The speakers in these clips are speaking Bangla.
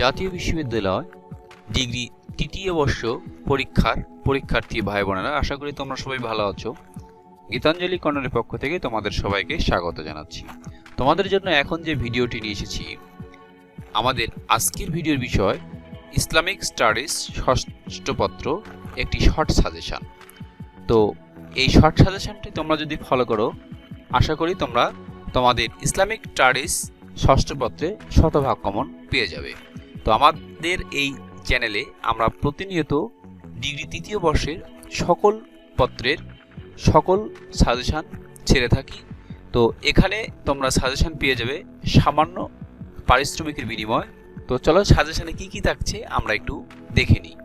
জাতীয় বিশ্ববিদ্যালয়, ডিগ্রি তৃতীয় বর্ষ পরীক্ষার পরীক্ষার্থী ভাই বোনেরা, আশা করি তোমরা সবাই ভালো আছো। গীতাঞ্জলি কর্ণের পক্ষ থেকে তোমাদের সবাইকে স্বাগত জানাচ্ছি। তোমাদের জন্য এখন যে ভিডিওটি নিয়ে এসেছি, আমাদের আজকের ভিডিওর বিষয় ইসলামিক স্টাডিজ ষষ্ঠ পত্র, একটি শর্ট সাজেশন। তো এই শর্ট সাজেশনটি তোমরা যদি ফলো করো, আশা করি তোমরা তোমাদের ইসলামিক স্টাডিজ ষষ্ঠ পত্রে শতভাগ কমন পেয়ে যাবে। তো আমাদের এই চ্যানেলে আমরা প্রতিনিয়ত ডিগ্রি তৃতীয় বর্ষের সকল পত্রের সকল সাজেশান ছেড়ে থাকি। তো এখানে তোমরা সাজেশান পেয়ে যাবে সামান্য পারিশ্রমিকের বিনিময়। তো চলো সাজেশানে কি কি থাকছে আমরা একটু দেখে নিই।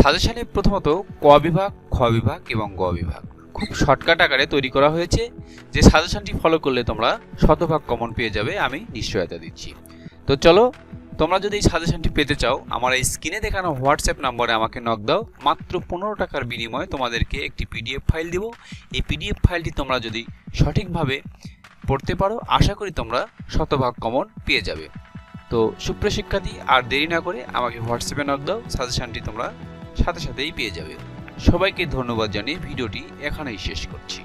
সাজেশানে প্রথমত ক বিভাগ, খ বিভাগ এবং গ বিভাগ। খুব শর্টকাট আকারে তৈরি করা হয়েছে। যে সাজেশানটি ফলো করলে তোমরা শতভাগ কমন পেয়ে যাবে, আমি নিশ্চয়তা দিচ্ছি। তো চলো তোমরা যদি এই সাজেশনটি পেতে চাও, আমার এই স্ক্রিনে দেখানো হোয়াটসঅ্যাপ নম্বরে আমাকে নক দাও। মাত্র পনেরো টাকার বিনিময়ে তোমাদেরকে একটি পিডিএফ ফাইল দিব। এই পিডিএফ ফাইলটি তোমরা যদি সঠিকভাবে পড়তে পারো, আশা করি তোমরা শতভাগ কমন পেয়ে যাবে। তো সুপ্রিয় আর দেরি না করে আমাকে হোয়াটসঅ্যাপে নক দাও সাজেশনটি তোমরা সাথে সাথেই পেয়ে যাবে। সবাইকে ধন্যবাদ জানিয়ে ভিডিওটি এখানেই শেষ করছি।